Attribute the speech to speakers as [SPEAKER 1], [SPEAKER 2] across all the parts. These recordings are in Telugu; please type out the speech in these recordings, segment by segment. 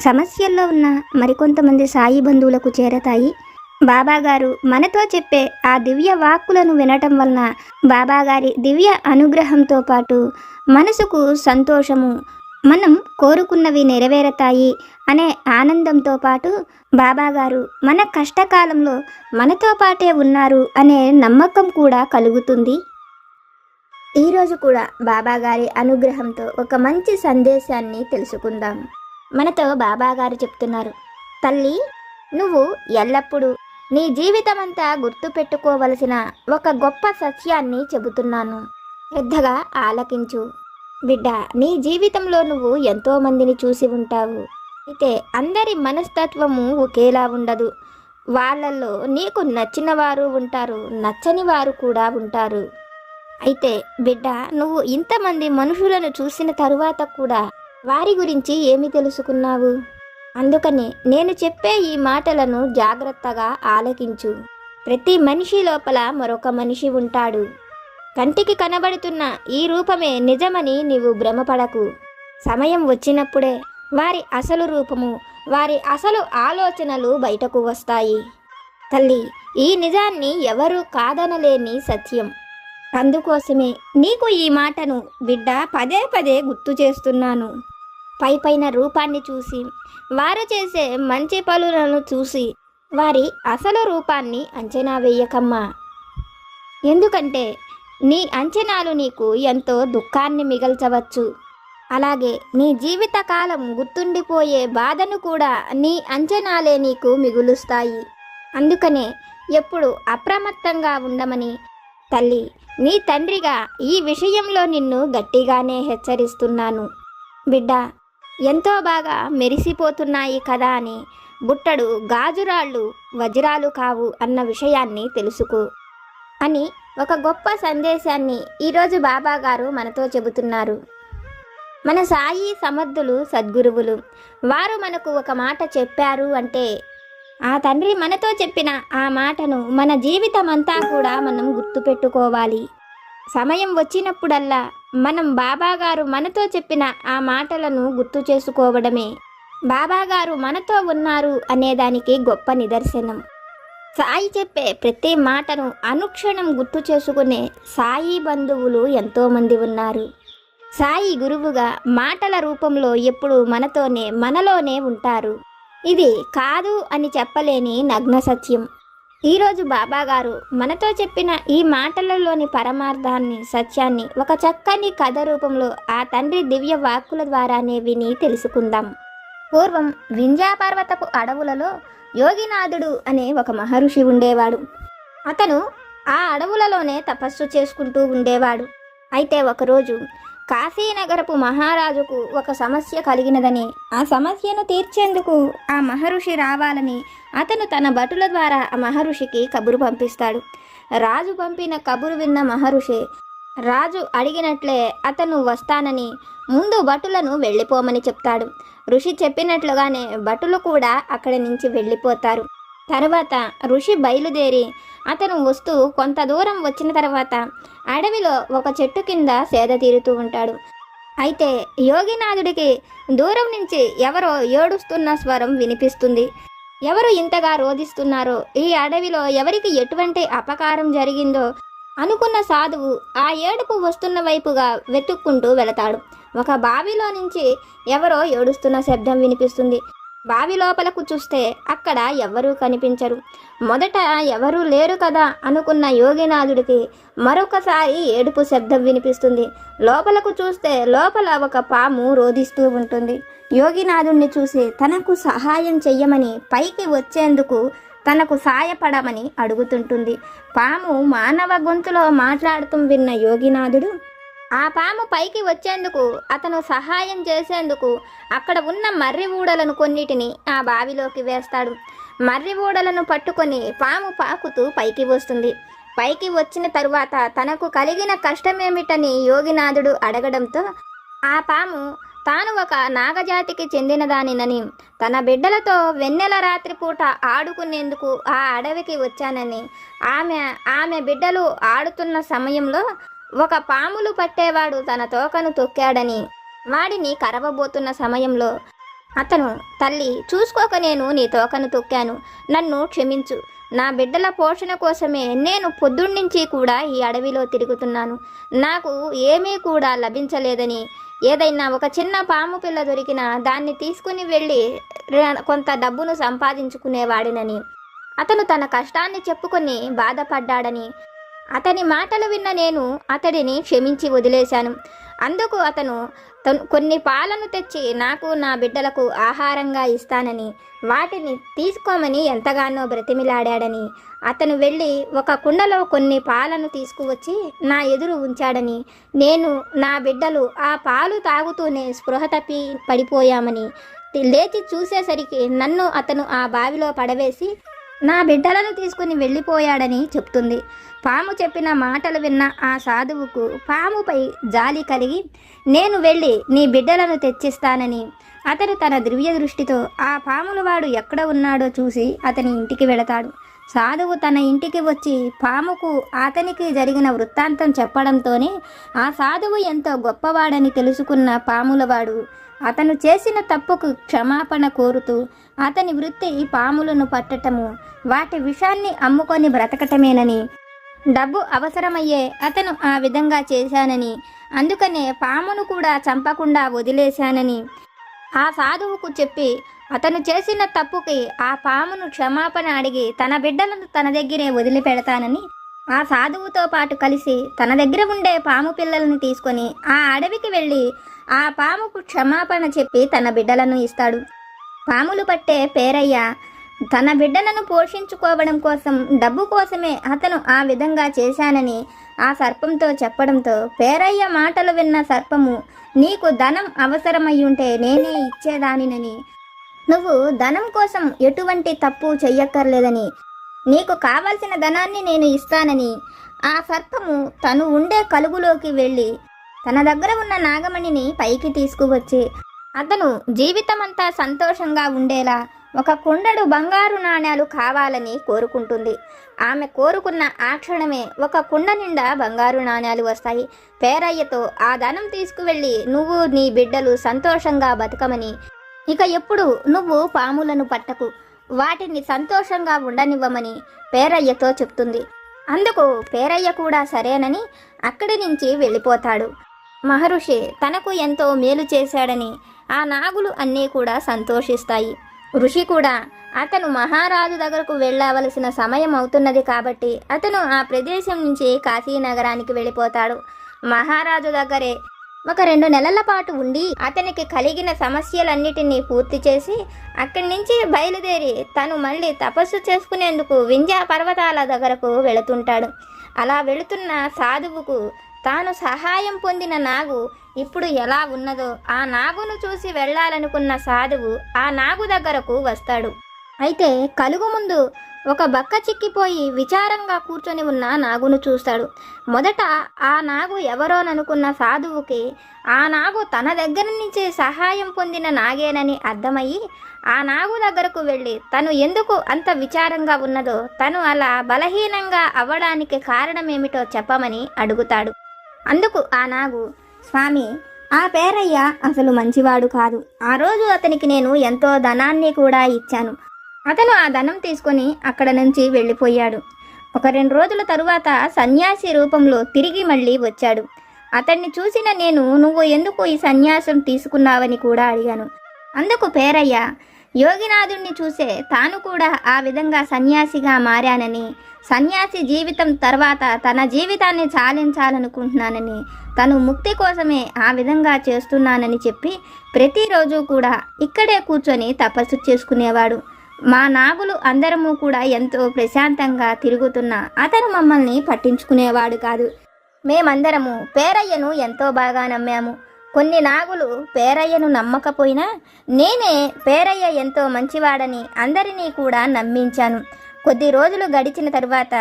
[SPEAKER 1] సమస్యల్లో ఉన్న మరికొంతమంది సాయి బంధువులకు చేరతాయి. బాబాగారు మనతో చెప్పే ఆ దివ్య వాక్కులను వినటం వలన బాబాగారి దివ్య అనుగ్రహంతో పాటు మనసుకు సంతోషము మనం కోరుకున్నవి నెరవేరతాయి అనే ఆనందంతో పాటు బాబాగారు మన కష్టకాలంలో మనతో పాటే ఉన్నారు అనే నమ్మకం కూడా కలుగుతుంది. ఈరోజు కూడా బాబాగారి అనుగ్రహంతో ఒక మంచి సందేశాన్ని తెలుసుకుందాం. మనతో బాబా గారు చెప్తున్నారు. తల్లి నువ్వు ఎల్లప్పుడూ నీ జీవితమంతా గుర్తుపెట్టుకోవలసిన ఒక గొప్ప సత్యాన్ని చెబుతున్నాను. శ్రద్ధగా ఆలకించు. బిడ్డ నీ జీవితంలో నువ్వు ఎంతోమందిని చూసి ఉంటావు. అయితే అందరి మనస్తత్వము ఒకేలా ఉండదు. వాళ్ళల్లో నీకు నచ్చిన వారు ఉంటారు నచ్చని వారు కూడా ఉంటారు. అయితే బిడ్డ నువ్వు ఇంతమంది మనుషులను చూసిన తరువాత కూడా వారి గురించి ఏమి తెలుసుకున్నావు? అందుకని నేను చెప్పే ఈ మాటలను జాగ్రత్తగా ఆలకించు. ప్రతి మనిషి లోపల మరొక మనిషి ఉంటాడు. కంటికి కనబడుతున్న ఈ రూపమే నిజమని నీవు భ్రమపడకు. సమయం వచ్చినప్పుడే వారి అసలు రూపము వారి అసలు ఆలోచనలు బయటకు వస్తాయి. తల్లి ఈ నిజాన్ని ఎవరు కాదనలేని సత్యం. అందుకోసమే నీకు ఈ మాటను బిడ్డ పదే పదే గుర్తు చేస్తున్నాను. పై పైన రూపాన్ని చూసి వారు చేసే మంచి పనులను చూసి వారి అసలు రూపాన్ని అంచనా వేయకమ్మా. ఎందుకంటే నీ అంచనాలు నీకు ఎంతో దుఃఖాన్ని మిగల్చవచ్చు. అలాగే నీ జీవితకాలం గుర్తుండిపోయే బాధను కూడా నీ అంచనాలే నీకు మిగులుస్తాయి. అందుకనే ఎప్పుడు అప్రమత్తంగా ఉండమని తల్లి నీ తండ్రిగా ఈ విషయంలో నిన్ను గట్టిగానే హెచ్చరిస్తున్నాను. బిడ్డ ఎంతో బాగా మెరిసిపోతున్నాయి కదా అని బుట్టడు గాజురాళ్ళు వజ్రాలు కావు అన్న విషయాన్ని తెలుసుకో అని ఒక గొప్ప సందేశాన్ని ఈరోజు బాబాగారు మనతో చెబుతున్నారు. మన సాయి సమర్థులు సద్గురువులు వారు మనకు ఒక మాట చెప్పారు అంటే ఆ తండ్రి మనతో చెప్పిన ఆ మాటను మన జీవితమంతా కూడా మనం గుర్తుపెట్టుకోవాలి. సమయం వచ్చినప్పుడల్లా మనం బాబాగారు మనతో చెప్పిన ఆ మాటలను గుర్తు చేసుకోవడమే. బాబాగారు మనతో ఉన్నారు అనేదానికి గొప్ప నిదర్శనం. సాయి చెప్పే ప్రతి మాటను అనుక్షణం గుర్తు చేసుకునే సాయి బంధువులు ఎంతోమంది ఉన్నారు. సాయి గురువుగా మాటల రూపంలో ఎప్పుడూ మనతోనే మనలోనే ఉంటారు. ఇది కాదు అని చెప్పలేని నగ్న సత్యం. ఈరోజు బాబాగారు మనతో చెప్పిన ఈ మాటలలోని పరమార్థాన్ని సత్యాన్ని ఒక చక్కని కథ రూపంలో ఆ తండ్రి దివ్య వాక్కుల ద్వారానే విని తెలుసుకుందాం. పూర్వం వింధ్యాపర్వతపు అడవులలో యోగినాథుడు అనే ఒక మహర్షి ఉండేవాడు. అతను ఆ అడవులలోనే తపస్సు చేసుకుంటూ ఉండేవాడు. అయితే ఒకరోజు కాశీనగరపు మహారాజుకు ఒక సమస్య కలిగినదని ఆ సమస్యను తీర్చేందుకు ఆ మహర్షి రావాలని అతను తన భటుల ద్వారా ఆ మహర్షికి కబురు పంపిస్తాడు. రాజు పంపిన కబురు విన్న మహర్షి రాజు అడిగినట్లే అతను వస్తానని ముందు భటులను వెళ్ళిపోమని చెప్తాడు. ఋషి చెప్పినట్లుగానే భటులు కూడా అక్కడి నుంచి వెళ్ళిపోతారు. తర్వాత ఋషి బయలుదేరి అతను వస్తూ కొంత దూరం వచ్చిన తర్వాత అడవిలో ఒక చెట్టు కింద సేద తీరుతూ ఉంటాడు. అయితే యోగినాథుడికి దూరం నుంచి ఎవరో ఏడుస్తున్న స్వరం వినిపిస్తుంది. ఎవరు ఇంతగా రోధిస్తున్నారో ఈ అడవిలో ఎవరికి ఎటువంటి అపకారం జరిగిందో అనుకున్న సాధువు ఆ ఏడుపు వస్తున్న వైపుగా వెతుక్కుంటూ వెళతాడు. ఒక బావిలో నుంచి ఎవరో ఏడుస్తున్న శబ్దం వినిపిస్తుంది. బావి లోపలకు చూస్తే అక్కడ ఎవ్వరూ కనిపించరు. మొదట ఎవరూ లేరు కదా అనుకున్న యోగినాథుడికి మరొకసారి ఏడుపు శబ్దం వినిపిస్తుంది. లోపలకు చూస్తే లోపల ఒక పాము రోధిస్తూ ఉంటుంది. యోగినాథుణ్ణి చూసి తనకు సహాయం చెయ్యమని పైకి వచ్చేందుకు తనకు సాయపడమని అడుగుతుంటుంది. పాము మానవ గొంతులో మాట్లాడుతూ విన్న యోగినాథుడు ఆ పాము పైకి వచ్చేందుకు అతను సహాయం చేసేందుకు అక్కడ ఉన్న మర్రి ఊడలను కొన్నిటిని ఆ బావిలోకి వేస్తాడు. మర్రి ఊడలను పట్టుకొని పాము పాకుతూ పైకి వస్తుంది. పైకి వచ్చిన తరువాత తనకు కలిగిన కష్టమేమిటని యోగినాథుడు అడగడంతో ఆ పాము తాను ఒక నాగజాతికి చెందినదానినని తన బిడ్డలతో వెన్నెల రాత్రిపూట ఆడుకునేందుకు ఆ అడవికి వచ్చానని ఆమె ఆమె బిడ్డలు ఆడుతున్న సమయంలో ఒక పాములు పట్టేవాడు తన తోకను తొక్కాడని వాడిని కరవబోతున్న సమయంలో అతను తల్లి చూసుకోక నేను నీ తోకను తొక్కాను. నన్ను క్షమించు. నా బిడ్డల పోషణ కోసమే నేను పొద్దున్నుంచి కూడా ఈ అడవిలో తిరుగుతున్నాను. నాకు ఏమీ కూడా లభించలేదని. ఏదైనా ఒక చిన్న పాము పిల్ల దొరికినా దాన్ని తీసుకుని వెళ్ళి కొంత డబ్బును సంపాదించుకునేవాడినని. అతను తన కష్టాన్ని చెప్పుకొని బాధపడ్డాడని. అతని మాటలు విన్న నేను అతడిని క్షమించి వదిలేశాను. అందుకు అతను తను కొన్ని పాలను తెచ్చి నాకు నా బిడ్డలకు ఆహారంగా ఇస్తానని వాటిని తీసుకోమని ఎంతగానో బ్రతిమిలాడాడని అతను వెళ్ళి ఒక కుండలో కొన్ని పాలను తీసుకువచ్చి నా ఎదురు ఉంచాడని నేను నా బిడ్డలు ఆ పాలు తాగుతూనే స్పృహ తప్పి పడిపోయామని లేచి చూసేసరికి నన్ను అతను ఆ బావిలో పడవేసి నా బిడ్డలను తీసుకుని వెళ్ళిపోయాడని చెప్తుంది. పాము చెప్పిన మాటలు విన్న ఆ సాధువుకు పాముపై జాలి కలిగి నేను వెళ్ళి నీ బిడ్డలను తెచ్చిస్తానని. అతడు తన దివ్య దృష్టితో ఆ పామును వాడు ఎక్కడ ఉన్నాడో చూసి అతని ఇంటికి వెళతాడు. సాధువు తన ఇంటికి వచ్చి పాముకు అతనికి జరిగిన వృత్తాంతం చెప్పడంతోనే ఆ సాధువు ఎంతో గొప్పవాడని తెలుసుకున్న పాములవాడు అతను చేసిన తప్పుకు క్షమాపణ కోరుతూ అతని వృత్తి పాములను పట్టటము వాటి విషాన్ని అమ్ముకొని బ్రతకటమేనని. డబ్బు అవసరమయ్యే అతను ఆ విధంగా చేశానని అందుకనే పామును కూడా చంపకుండా వదిలేశానని. ఆ సాధువుకు చెప్పి అతను చేసిన తప్పుకి ఆ పామును క్షమాపణ అడిగి తన బిడ్డలను తన దగ్గరే వదిలిపెడతానని ఆ సాధువుతో పాటు కలిసి తన దగ్గర ఉండే పాము పిల్లలను తీసుకొని ఆ అడవికి వెళ్ళి ఆ పాముకు క్షమాపణ చెప్పి తన బిడ్డలను ఇస్తాడు. పాములు పట్టే పేరయ్య తన బిడ్డలను పోషించుకోవడం కోసం డబ్బు కోసమే అతను ఆ విధంగా చేశానని ఆ సర్పంతో చెప్పడంతో పేరయ్య మాటలు విన్న సర్పము నీకు ధనం అవసరమయ్యుంటే నేనే ఇచ్చేదానినని. నువ్వు ధనం కోసం ఎటువంటి తప్పు చెయ్యక్కర్లేదని నీకు కావలసిన ధనాన్ని నేను ఇస్తానని. ఆ సర్పము తను ఉండే కలుగులోకి వెళ్ళి తన దగ్గర ఉన్న నాగమణిని పైకి తీసుకువచ్చి అతను జీవితమంతా సంతోషంగా ఉండేలా ఒక కుండడు బంగారు నాణ్యాలు కావాలని కోరుకుంటుంది. ఆమె కోరుకున్న ఆ క్షణమే ఒక కుండ నిండా బంగారు నాణ్యాలు వస్తాయి. పేరయ్యతో ఆ ధనం తీసుకువెళ్ళి నువ్వు నీ బిడ్డలు సంతోషంగా బతకమని. ఇక ఎప్పుడు నువ్వు పాములను పట్టకు. వాటిని సంతోషంగా ఉండనివ్వమని పేరయ్యతో చెప్తుంది. అందుకు పేరయ్య కూడా సరేనని అక్కడి నుంచి వెళ్ళిపోతాడు. మహర్షి తనకు ఎంతో మేలు చేశాడని ఆ నాగులు అన్నీ కూడా సంతోషిస్తాయి. ఋషి కూడా అతను మహారాజు దగ్గరకు వెళ్ళవలసిన సమయం అవుతున్నది కాబట్టి అతను ఆ ప్రదేశం నుంచి కాశీనగరానికి వెళ్ళిపోతాడు. మహారాజు దగ్గరే ఒక రెండు నెలల పాటు ఉండి అతనికి కలిగిన సమస్యలన్నిటినీ పూర్తి చేసి అక్కడి నుంచి బయలుదేరి తను మళ్ళీ తపస్సు చేసుకునేందుకు వింధ్యా పర్వతాల దగ్గరకు వెళుతుంటాడు. అలా వెళుతున్న సాధువుకు తాను సహాయం పొందిన నాగు ఇప్పుడు ఎలా ఉన్నదో ఆ నాగును చూసి వెళ్ళాలనుకున్న సాధువు ఆ నాగు దగ్గరకు వస్తాడు. అయితే కలుగు ముందు ఒక బక్క చిక్కిపోయి విచారంగా కూర్చొని ఉన్న నాగును చూస్తాడు. మొదట ఆ నాగు ఎవరోననుకున్న సాధువుకి ఆ నాగు తన దగ్గర నుంచి సహాయం పొందిన నాగేనని అర్థమయ్యి ఆ నాగు దగ్గరకు వెళ్ళి తను ఎందుకు అంత విచారంగా ఉన్నదో తను అలా బలహీనంగా అవ్వడానికి కారణమేమిటో చెప్పమని అడుగుతాడు. అందుకు ఆ నాగు స్వామి ఆ పేరయ్య అసలు మంచివాడు కాదు. ఆ రోజు అతనికి నేను ఎంతో ధనాన్ని కూడా ఇచ్చాను. అతను ఆ ధనం తీసుకొని అక్కడ నుంచి వెళ్ళిపోయాడు. ఒక రెండు రోజుల తరువాత సన్యాసి రూపంలో తిరిగి మళ్ళీ వచ్చాడు. అతన్ని చూసిన నేను నువ్వు ఎందుకు ఈ సన్యాసం తీసుకున్నావని కూడా అడిగాను. అందుకు పేరయ్య యోగినాథుణ్ణి చూసే తాను కూడా ఆ విధంగా సన్యాసిగా మారానని సన్యాసి జీవితం తర్వాత తన జీవితాన్ని చాలించాలనుకుంటున్నానని తను ముక్తి కోసమే ఆ విధంగా చేస్తున్నానని చెప్పి ప్రతిరోజు కూడా ఇక్కడే కూర్చొని తపస్సు చేసుకునేవాడు. మా నాగులు అందరము కూడా ఎంతో ప్రశాంతంగా తిరుగుతున్న అతను మమ్మల్ని పట్టించుకునేవాడు కాదు. మేమందరము పేరయ్యను ఎంతో బాగా నమ్మాము. కొన్ని నాగులు పేరయ్యను నమ్మకపోయినా నేనే పేరయ్య ఎంతో మంచివాడని అందరినీ కూడా నమ్మించాను. కొద్ది రోజులు గడిచిన తరువాత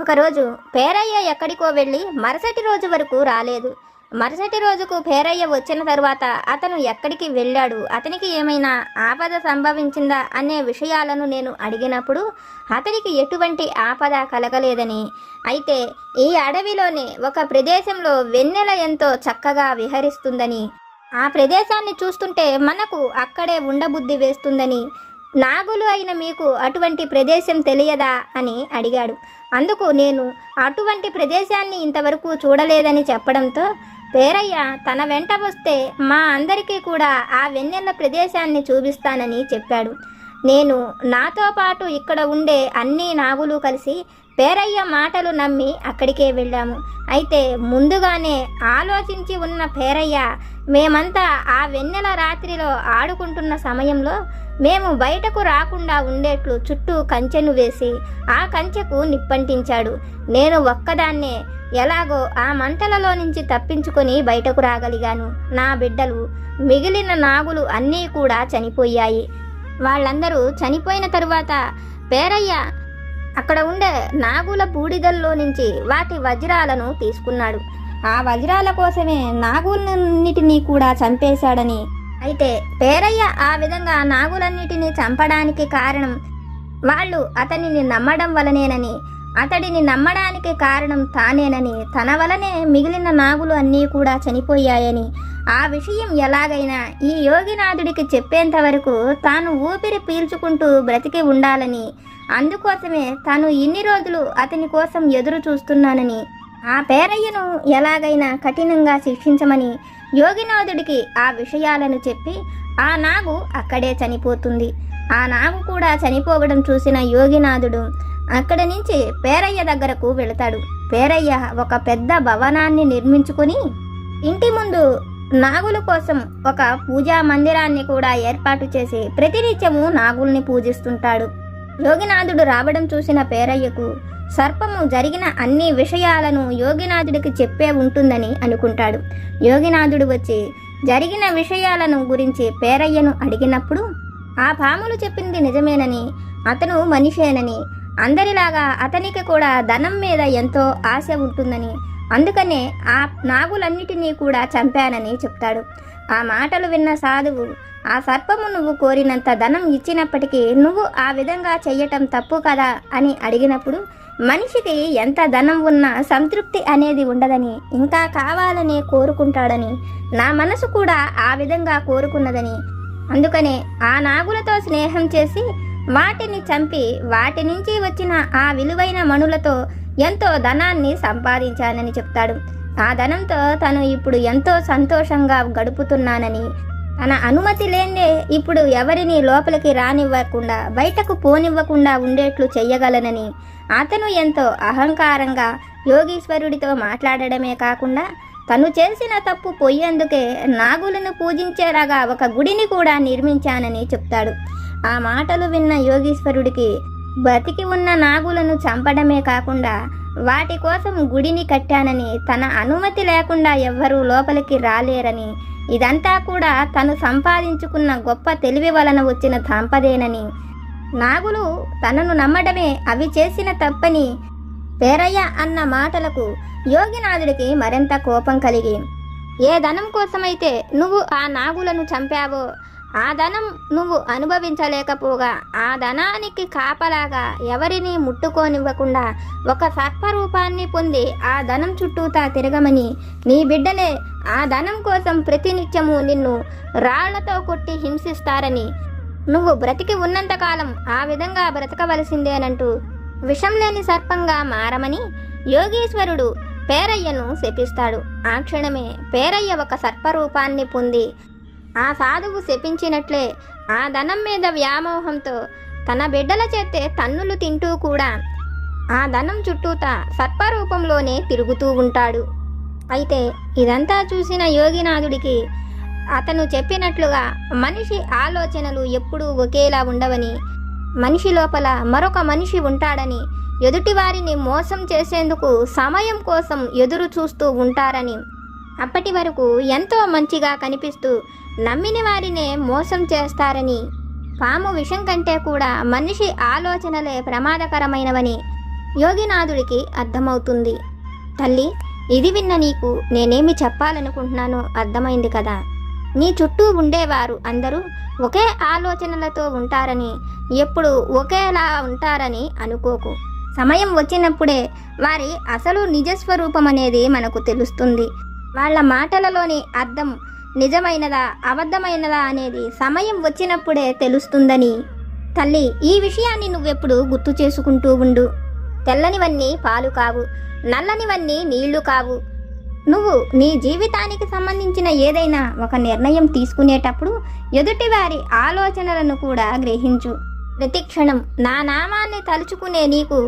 [SPEAKER 1] ఒకరోజు పేరయ్య ఎక్కడికో వెళ్ళి మరుసటి రోజు వరకు రాలేదు. మరుసటి రోజుకు పేరయ్య వచ్చిన తరువాత అతను ఎక్కడికి వెళ్ళాడు? అతనికి ఏమైనా ఆపద సంభవించిందా అనే విషయాలను నేను అడిగినప్పుడు అతనికి ఎటువంటి ఆపద కలగలేదని. అయితే ఈ అడవిలోనే ఒక ప్రదేశంలో వెన్నెల ఎంతో చక్కగా విహరిస్తుందని. ఆ ప్రదేశాన్ని చూస్తుంటే మనకు అక్కడే ఉండబుద్ధి వేస్తుందని. నాగులు అయిన మీకు అటువంటి ప్రదేశం తెలియదా అని అడిగాడు. అందుకు నేను అటువంటి ప్రదేశాన్ని ఇంతవరకు చూడలేదని చెప్పడంతో పేరయ్య తన వెంట వస్తే మా అందరికీ కూడా ఆ వెన్నెల ప్రదేశాన్ని చూపిస్తానని చెప్పాడు. నేను నాతో పాటు ఇక్కడ ఉండే అన్ని నాగులు కలిసి పేరయ్య మాటలు నమ్మి అక్కడికే వెళ్ళాము. అయితే ముందుగానే ఆలోచించి ఉన్న పేరయ్య మేమంతా ఆ వెన్నెల రాత్రిలో ఆడుకుంటున్న సమయంలో మేము బయటకు రాకుండా ఉండేట్లు చుట్టూ కంచెను వేసి ఆ కంచెకు నిప్పంటించాడు. నేను ఒక్కదాన్నే ఎలాగో ఆ మంటలలో నుంచి తప్పించుకొని బయటకు రాగలిగాను. నా బిడ్డలు మిగిలిన నాగులు అన్నీ కూడా చనిపోయాయి. వాళ్ళందరూ చనిపోయిన తరువాత పేరయ్య అక్కడ ఉండే నాగుల బూడిదల్లో నుంచి వాటి వజ్రాలను తీసుకున్నాడు. ఆ వజ్రాల కోసమే నాగులన్నిటినీ కూడా చంపేశాడని. అయితే పేరయ్య ఆ విధంగా నాగులన్నిటినీ చంపడానికి కారణం వాళ్ళు అతనిని నమ్మడం వలనేనని అతడిని నమ్మడానికి కారణం తానేనని తన వలనే మిగిలిన నాగులు అన్నీ కూడా చనిపోయాయని ఆ విషయం ఎలాగైనా ఈ యోగినాథుడికి చెప్పేంత వరకు తాను ఊపిరి పీల్చుకుంటూ బ్రతికి ఉండాలని అందుకోసమే తాను ఇన్ని రోజులు అతని కోసం ఎదురు చూస్తున్నానని ఆ పేరయ్యను ఎలాగైనా కఠినంగా శిక్షించమని యోగినాథుడికి ఆ విషయాలను చెప్పి ఆ నాగు అక్కడే చనిపోతుంది. ఆ నాగు కూడా చనిపోవడం చూసిన యోగినాథుడు అక్కడి నుంచి పేరయ్య దగ్గరకు వెళతాడు. పేరయ్య ఒక పెద్ద భవనాన్ని నిర్మించుకుని ఇంటి ముందు నాగుల కోసం ఒక పూజా మందిరాన్ని కూడా ఏర్పాటు చేసి ప్రతినిత్యము నాగుల్ని పూజిస్తుంటాడు. యోగినాథుడు రావడం చూసిన పేరయ్యకు సర్పము జరిగిన అన్ని విషయాలను యోగినాథుడికి చెప్పే ఉంటుందని అనుకుంటాడు. యోగినాథుడు వచ్చి జరిగిన విషయాలను గురించి పేరయ్యను అడిగినప్పుడు ఆ పాములు చెప్పింది నిజమేనని అతను మనిషేనని అందరిలాగా అతనికి కూడా ధనం మీద ఎంతో ఆశ ఉంటుందని అందుకనే ఆ నాగులన్నిటినీ కూడా చంపానని చెప్తాడు. ఆ మాటలు విన్న సాధువు ఆ సర్పము నువ్వు కోరినంత ధనం ఇచ్చినప్పటికీ నువ్వు ఆ విధంగా చెయ్యటం తప్పు కదా? అని అడిగినప్పుడు మనిషికి ఎంత ధనం ఉన్నా సంతృప్తి అనేది ఉండదని ఇంకా కావాలని కోరుకుంటాడని నా మనసు కూడా ఆ విధంగా కోరుకున్నదని. అందుకనే ఆ నాగులతో స్నేహం చేసి వాటిని చంపి వాటి నుంచి వచ్చిన ఆ విలువైన మణులతో ఎంతో ధనాన్ని సంపాదించానని చెప్తాడు. ఆ ధనంతో తను ఇప్పుడు ఎంతో సంతోషంగా గడుపుతున్నానని తన అనుమతి లేనే ఇప్పుడు ఎవరిని లోపలికి రానివ్వకుండా బయటకు పోనివ్వకుండా ఉండేట్లు చెయ్యగలనని అతను ఎంతో అహంకారంగా యోగీశ్వరుడితో మాట్లాడడమే కాకుండా తను చేసిన తప్పు పోయేందుకే నాగులను పూజించేలాగా ఒక గుడిని కూడా నిర్మించానని చెప్తాడు. ఆ మాటలు విన్న యోగీశ్వరుడికి బతికి ఉన్న నాగులను చంపడమే కాకుండా వాటి కోసం గుడిని కట్టానని తన అనుమతి లేకుండా ఎవ్వరూ లోపలికి రాలేరని ఇదంతా కూడా తను సంపాదించుకున్న గొప్ప తెలివి వలన వచ్చిన దంపదేనని నాగులు తనను నమ్మడమే అవి చేసిన తప్పని పేరయ్య అన్న మాటలకు యోగినాథుడికి మరింత కోపం కలిగి ఏ ధనం కోసమైతే నువ్వు ఆ నాగులను చంపావో ఆ ధనం నువ్వు అనుభవించలేకపోగా. ఆ ధనానికి కాపలాగా ఎవరిని ముట్టుకోనివ్వకుండా ఒక సర్పరూపాన్ని పొంది ఆ ధనం చుట్టూతా తిరగమని. నీ బిడ్డలే ఆ ధనం కోసం ప్రతినిత్యము నిన్ను రాళ్ళతో కొట్టి హింసిస్తారని. నువ్వు బ్రతికి ఉన్నంతకాలం ఆ విధంగా బ్రతకవలసిందేనంటూ విషం లేని సర్పంగా మారమని యోగీశ్వరుడు పేరయ్యను శపిస్తాడు. ఆ క్షణమే పేరయ్య ఒక సర్పరూపాన్ని పొంది ఆ సాధువు శపించినట్లే. ఆ ధనం మీద వ్యామోహంతో తన బిడ్డల చేతే తన్నులు తింటూ కూడా ఆ ధనం చుట్టూతా సర్పరూపంలోనే తిరుగుతూ ఉంటాడు. అయితే ఇదంతా చూసిన యోగినాథుడికి అతను చెప్పినట్లుగా మనిషి ఆలోచనలు ఎప్పుడూ ఒకేలా ఉండవని మనిషి లోపల మరొక మనిషి ఉంటాడని ఎదుటివారిని మోసం చేసేందుకు సమయం కోసం ఎదురు చూస్తూ ఉంటారని అప్పటి వరకు ఎంతో మంచిగా కనిపిస్తూ నమ్మిన వారినే మోసం చేస్తారని పాము విషం కంటే కూడా మనిషి ఆలోచనలే ప్రమాదకరమైనవని యోగినాథుడికి అర్థమవుతుంది. తల్లి ఇది విన్న నీకు నేనేమి చెప్పాలనుకుంటున్నానో అర్థమైంది కదా. నీ చుట్టూ ఉండేవారు అందరూ ఒకే ఆలోచనలతో ఉంటారని ఎప్పుడు ఒకేలా ఉంటారని అనుకోకు. సమయం వచ్చినప్పుడే వారి అసలు నిజస్వరూపం అనేది మనకు తెలుస్తుంది. వాళ్ళ మాటలలోని అర్థం నిజమైనదా అబద్ధమైనదా అనేది సమయం వచ్చినప్పుడే తెలుస్తుందని. తల్లి ఈ విషయాన్ని నువ్వెప్పుడు గుర్తు చేసుకుంటూ ఉండు. తెల్లనివన్నీ పాలు కావు నల్లనివన్నీ నీళ్ళు కావు. నువ్వు నీ జీవితానికి సంబంధించిన ఏదైనా ఒక నిర్ణయం తీసుకునేటప్పుడు ఎదుటివారి ఆలోచనలను కూడా గ్రహించు. ప్రతి క్షణం నా నామాన్ని తలుచుకునే నీకు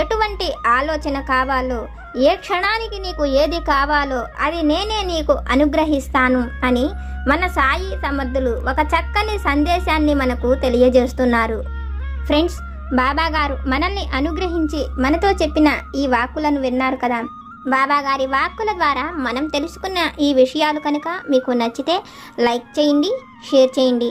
[SPEAKER 1] ఎటువంటి ఆలోచన కావాలో ఏ క్షణానికి నీకు ఏది కావాలో అది నేనే నీకు అనుగ్రహిస్తాను అని మన సాయి సమర్థులు ఒక చక్కని సందేశాన్ని మనకు తెలియజేస్తున్నారు. ఫ్రెండ్స్ బాబాగారు మనల్ని అనుగ్రహించి మనతో చెప్పిన ఈ వాక్కులను విన్నారు కదా. బాబాగారి వాక్కుల ద్వారా మనం తెలుసుకున్న ఈ విషయాలు కనుక మీకు నచ్చితే లైక్ చేయండి షేర్ చేయండి.